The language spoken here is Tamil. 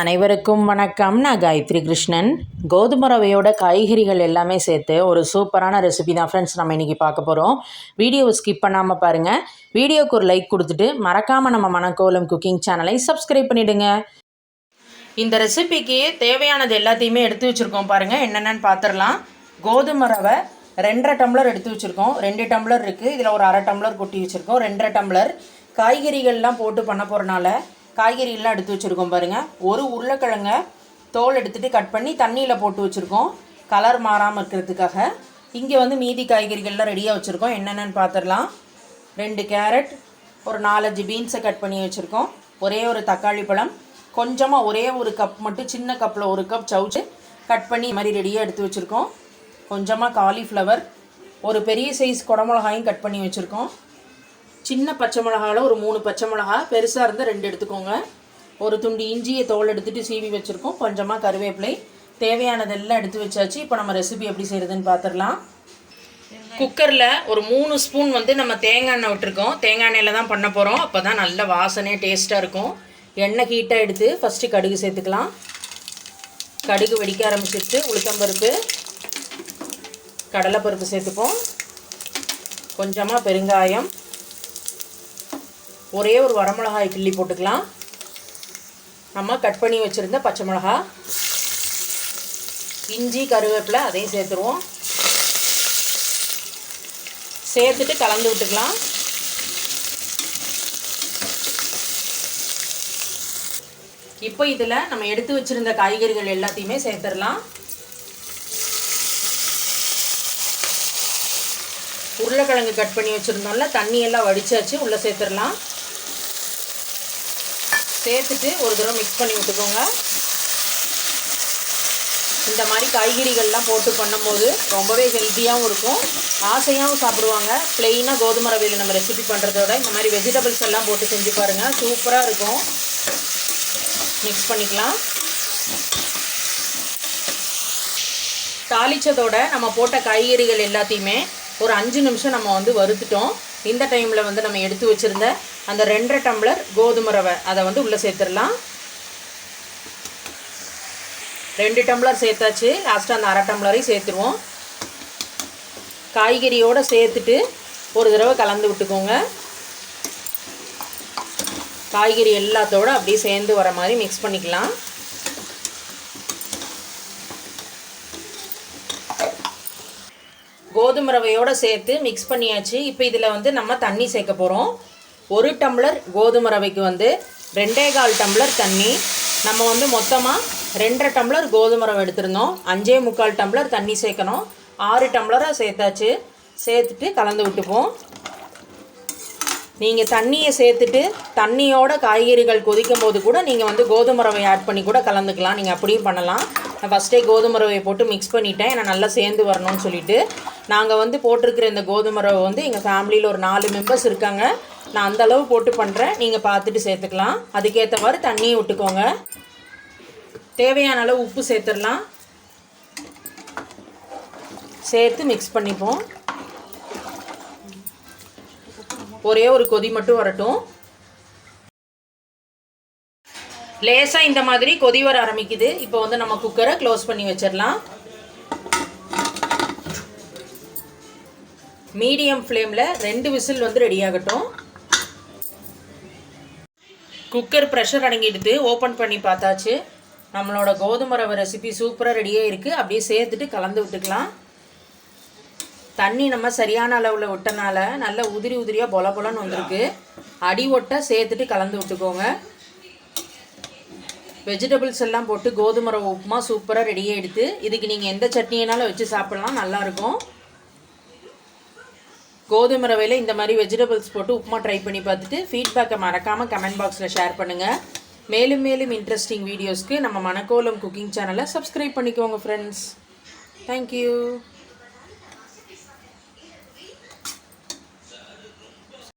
அனைவருக்கும் வணக்கம். நான் காயத்ரி கிருஷ்ணன். கோதுமை ரவையோட காய்கறிகள் எல்லாமே சேர்த்து ஒரு சூப்பரான ரெசிபி தான் ஃப்ரெண்ட்ஸ் நம்ம இன்றைக்கி பார்க்க போகிறோம் வீடியோவை ஸ்கிப் பண்ணாமல் பாருங்கள் வீடியோக்கு ஒரு லைக் கொடுத்துட்டு மறக்காமல் நம்ம மணக்கோலம் குக்கிங் சேனலை சப்ஸ்கிரைப் பண்ணிவிடுங்க இந்த ரெசிபிக்கு தேவையானது எல்லாத்தையுமே எடுத்து வச்சுருக்கோம் பாருங்கள் என்னென்னு பார்த்துடலாம் கோதுமை ரவை ரெண்டரை டம்ளர் எடுத்து வச்சுருக்கோம். ரெண்டு டம்ளர் இருக்குது இதில் ஒரு அரை டம்ளர் கொட்டி வச்சுருக்கோம். ரெண்டரை டம்ளர் காய்கறிகள்லாம் போட்டு பண்ண போகிறனால காய்கறியெல்லாம் எடுத்து வச்சுருக்கோம் பாருங்கள் ஒரு உருளைக்கிழங்க தோல் எடுத்துகிட்டு கட் பண்ணி தண்ணியில் போட்டு வச்சுருக்கோம். கலர் மாறாமல் இருக்கிறதுக்காக. இங்கே வந்து மீதி காய்கறிகள்லாம் ரெடியாக வச்சுருக்கோம். என்னென்னு பார்த்துடலாம் ரெண்டு கேரட் ஒரு நாலஞ்சு பீன்ஸை கட் பண்ணி வச்சுருக்கோம். ஒரே ஒரு தக்காளி பழம். கொஞ்சமாக ஒரே ஒரு கப் மட்டும் சின்ன கப்பில் ஒரு கப் சவுச்சு கட் பண்ணி மாதிரி ரெடியாக எடுத்து வச்சுருக்கோம். கொஞ்சமாக காலிஃப்ளவர் ஒரு பெரிய சைஸ் குடமிளகாயும் கட் பண்ணி வச்சுருக்கோம். சின்ன பச்சை மிளகாவில் ஒரு மூணு பச்சை மிளகா பெருசாக இருந்தால் ரெண்டு எடுத்துக்கோங்க. ஒரு துண்டு இஞ்சியை தோல் எடுத்துகிட்டு சீவி வச்சுருக்கோம். கொஞ்சமாக கருவேப்பிலை. தேவையானதெல்லாம் எடுத்து வச்சாச்சு. இப்போ நம்ம ரெசிபி எப்படி செய்கிறதுன்னு பார்த்துடலாம் குக்கரில் ஒரு மூணு ஸ்பூன் வந்து நம்ம தேங்காய் எண்ணெய் விட்டுருக்கோம். தேங்காய் எண்ணெயில் தான் பண்ண போகிறோம் அப்போ தான் நல்ல வாசனையாக டேஸ்ட்டாக இருக்கும். எண்ணெய் ஹீட்டாக எடுத்து ஃபஸ்ட்டு கடுகு சேர்த்துக்கலாம். கடுகு வெடிக்க ஆரம்பிச்சிட்டு உளுத்தம்பருப்பு கடலைப்பருப்பு சேர்த்துப்போம். கொஞ்சமாக பெருங்காயம். ஒரே ஒரு வரமிளகாய் கிள்ளி போட்டுக்கலாம். நம்ம கட் பண்ணி வச்சுருந்த பச்சை மிளகா. இஞ்சி கருவேப்பிலை அதையும் சேர்த்துருவோம். சேர்த்துட்டு கலந்து விட்டுக்கலாம். இப்போ இதில் நம்ம எடுத்து வச்சுருந்த காய்கறிகள் எல்லாத்தையுமே சேர்த்துடலாம். உருளைக்கிழங்கு கட் பண்ணி வச்சுருந்தோம்ல தண்ணியெல்லாம் வடிச்சாச்சு உள்ளே சேர்த்துடலாம். சேர்த்துட்டு ஒரு தடவை மிக்ஸ் பண்ணி விட்டுக்கோங்க. இந்த மாதிரி காய்கறிகள்லாம் போட்டு பண்ணும்போது ரொம்பவே ஹெல்த்தியாகவும் இருக்கும். ஆசையாகவும் சாப்பிடுவாங்க. ப்ளெயினாக கோதுமை ரவையில் நம்ம ரெசிபி பண்ணுறதோட இந்த மாதிரி வெஜிடபிள்ஸ் எல்லாம் போட்டு செஞ்சு பாருங்கள் சூப்பராக இருக்கும். மிக்ஸ் பண்ணிக்கலாம். தாளித்ததோட நம்ம போட்ட காய்கறிகள் எல்லாத்தையுமே ஒரு அஞ்சு நிமிஷம் நம்ம வந்து வறுத்துட்டோம். இந்த டைமில் வந்து நம்ம எடுத்து வச்சுருந்த அந்த ரெண்டரை டம்ளர் கோதுமை ரவை அதை வந்து உள்ளே சேர்த்துடலாம். ரெண்டு டம்ளர் சேர்த்தாச்சு. லாஸ்ட்டாக அந்த அரை டம்ளரையும் சேர்த்துருவோம். காய்கறியோடு சேர்த்துட்டு ஒரு தடவை கலந்து விட்டுக்கோங்க. காய்கறி எல்லாத்தோடு அப்படியே சேர்ந்து வர மாதிரி மிக்ஸ் பண்ணிக்கலாம். கோதுமை ரவையோடு சேர்த்து மிக்ஸ் பண்ணியாச்சு. இப்போ இதில் வந்து நம்ம தண்ணி சேர்க்க போகிறோம் ஒரு டம்ளர் கோதுமை ரவைக்கு வந்து ரெண்டே கால் டம்ளர் தண்ணி. நம்ம வந்து மொத்தமாக ரெண்டரை டம்ளர் கோதுமை ரவை எடுத்திருந்தோம். அஞ்சே முக்கால் டம்ளர் தண்ணி சேர்க்கணும். ஆறு டம்ளராக சேர்த்தாச்சு. சேர்த்துட்டு கலந்து விட்டுப்போம். நீங்கள் தண்ணியை சேர்த்துட்டு தண்ணியோட காய்கறிகள் கொதிக்கும் போது கூட நீங்கள் வந்து கோதுமை ரவை ஆட் பண்ணி கூட கலந்துக்கலாம். நீங்கள் அப்படியும் பண்ணலாம். நான் ஃபஸ்ட்டே கோதுமை ரவையை போட்டு மிக்ஸ் பண்ணிட்டேன். ஏன்னா நல்லா சேர்ந்து வரணும்னு சொல்லிட்டு. நாங்கள் வந்து போட்டிருக்கிற இந்த கோதுமை ரவை வந்து எங்கள் ஃபேமிலியில் ஒரு நாலு மெம்பர்ஸ் இருக்காங்க. நான் அந்த அளவு போட்டு பண்ணுறேன் நீங்கள் பார்த்துட்டு சேர்த்துக்கலாம். அதுக்கேற்ற மாதிரி தண்ணியை விட்டுக்கோங்க. தேவையான அளவு உப்பு சேர்த்துடலாம். சேர்த்து மிக்ஸ் பண்ணிப்போம். ஒரே ஒரு கொதி மட்டும் வரட்டும். லேசாக இந்த மாதிரி கொதி வர ஆரம்பிக்குது. இப்போ வந்து நம்ம குக்கரை க்ளோஸ் பண்ணி வச்சிடலாம். மீடியம் ஃப்ளேமில் ரெண்டு விசில் வந்து ரெடி ஆகட்டும். Cooker pressure அடங்கிடுது. ஓப்பன் பண்ணி பார்த்தாச்சு. நம்மளோட கோதுமை ரவை ரெசிபி சூப்பராக ரெடியாக இருக்குது அப்படியே சேர்த்துட்டு கலந்து விட்டுக்கலாம். தண்ணி நம்ம சரியான அளவில் விட்டனால நல்ல உதிரி உதிரியாக பொல பொலன்னு வந்திருக்கு. அடி ஒட்ட சேர்த்துட்டு கலந்து விட்டுக்கோங்க. வெஜிடபிள்ஸ் எல்லாம் போட்டு கோதுமை ரவை உப்புமா சூப்பராக ரெடியாக எடுத்து இதுக்கு நீங்கள் எந்த சட்னியினாலும் வச்சு சாப்பிட்லாம் நல்லாயிருக்கும் கோதுமை ரவையில் இந்த மாதிரி வெஜிடபிள்ஸ் போட்டு உப்புமா ட்ரை பண்ணி பார்த்துட்டு ஃபீட்பேக்கை மறக்காமல் கமெண்ட் பாக்ஸில் ஷேர் பண்ணுங்கள் மேலும் மேலும் இன்ட்ரெஸ்டிங் வீடியோஸ்க்கு நம்ம மணக்கோலம் குக்கிங் சேனலை சப்ஸ்கிரைப் பண்ணிக்கோங்க ஃப்ரெண்ட்ஸ் தேங்க்யூ